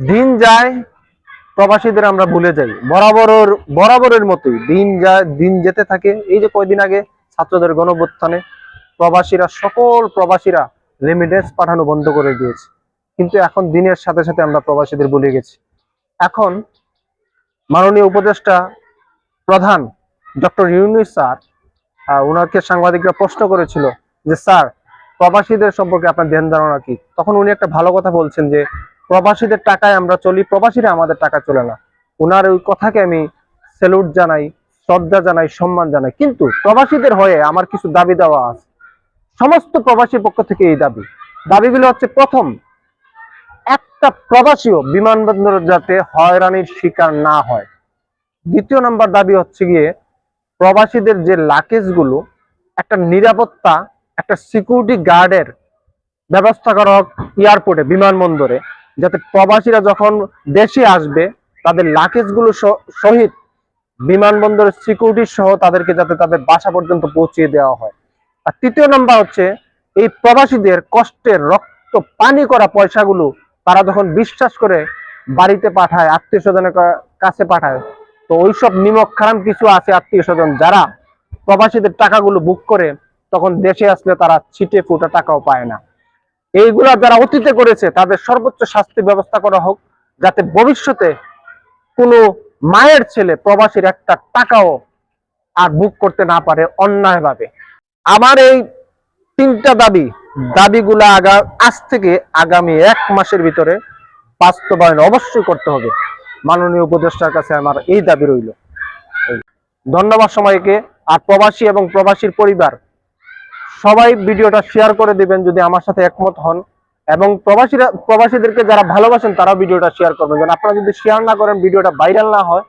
দিন যায়, প্রবাসীদের আমরা ভুলে যাই। বরাবর বরাবরের মতোই দিন যায়, দিন যেতে থাকে। এই যে কয়দিন আগে ছাত্রদের গণভ্যুত্থানে প্রবাসীরা, সকল প্রবাসীরা রেমিডেন্স পাঠানো বন্ধ করে দিয়েছে। কিন্তু এখন দিনের সাথে সাথে আমরা প্রবাসীদের ভুলে গেছি। এখন মাননীয় উপদেষ্টা প্রধান ডক্টর ইউনুস স্যার ওনাকে সাংবাদিকরা প্রশ্ন করেছিল যে, স্যার, প্রবাসীদের সম্পর্কে আপনার ধ্যান ধারণা কি? তখন উনি একটা ভালো কথা বলছেন যে প্রবাসীদের টাকায় আমরা চলি, প্রবাসীরা আমাদের টাকা চলে না। ওনার ওই কথাকে আমি স্যালুট জানাই, শ্রদ্ধা জানাই, সম্মান জানাই। কিন্তু প্রবাসীদের হয়ে আমার কিছু দাবি দেওয়া আছে। সমস্ত প্রবাসীর পক্ষ থেকে এই দাবি। দাবিগুলো হচ্ছে, প্রথম, একটা প্রবাসীও বিমানবন্দর যাতে হয়রানির শিকার না হয়। দ্বিতীয় নম্বর দাবি হচ্ছে গিয়ে, প্রবাসীদের যে লাকেজগুলো একটা নিরাপত্তা, একটা সিকিউরিটি গার্ডের ব্যবস্থা করা হোক এয়ারপোর্টে বিমানবন্দরে। যাতে প্রবাসীরা যখন দেশে আসবে, তাদের লাকেজগুলো সহিত বিমানবন্দরের সিকিউরিটি সহ তাদেরকে যাতে তাদের বাসা পর্যন্ত পৌঁছিয়ে দেওয়া হয়। আর তৃতীয় নম্বর হচ্ছে, এই প্রবাসীদের কষ্টের রক্ত পানি করা পয়সাগুলো তারা যখন বিশ্বাস করে বাড়িতে পাঠায়, আত্মীয় স্বজনের কাছে পাঠায়, তো ওইসব নিমক খারাম কিছু আছে আত্মীয় স্বজন যারা প্রবাসীদের টাকাগুলো বুক করে, তখন দেশে আসলে তারা ছিটে ফুটা টাকাও পায় না। এইগুলা যারা অতীতে করেছে, তাদের সর্বোচ্চ শাস্তি ব্যবস্থা করা হোক, যাতে ভবিষ্যতে কোনো মায়ের ছেলে প্রবাসীর একটা টাকাও আর বুক করতে না পারে অন্যায়ভাবে। আমার এই তিনটা দাবি, দাবিগুলা আগা, আজ থেকে আগামী এক মাসের ভিতরে বাস্তবায়ন অবশ্যই করতে হবে। মাননীয় উপদেষ্টার কাছে আমার এই দাবি রইল। ধন্যবাদ সবাইকে। আর প্রবাসী এবং প্রবাসীর পরিবার সবাই ভিডিওটা শেয়ার করে দিবেন যদি আমার সাথে একমত হন। এবং প্রবাসীরা, প্রবাসীদেরকে যারা ভালোবাসেন তারা ভিডিওটা শেয়ার করবেন। কারণ আপনারা যদি শেয়ার না করেন, ভিডিওটা ভাইরাল না হয়,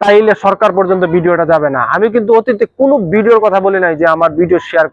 তাইলে সরকার পর্যন্ত ভিডিওটা যাবে না। আমি কিন্তু অতীতে কোনো ভিডিওর কথা বলি নাই যে আমার ভিডিও শেয়ার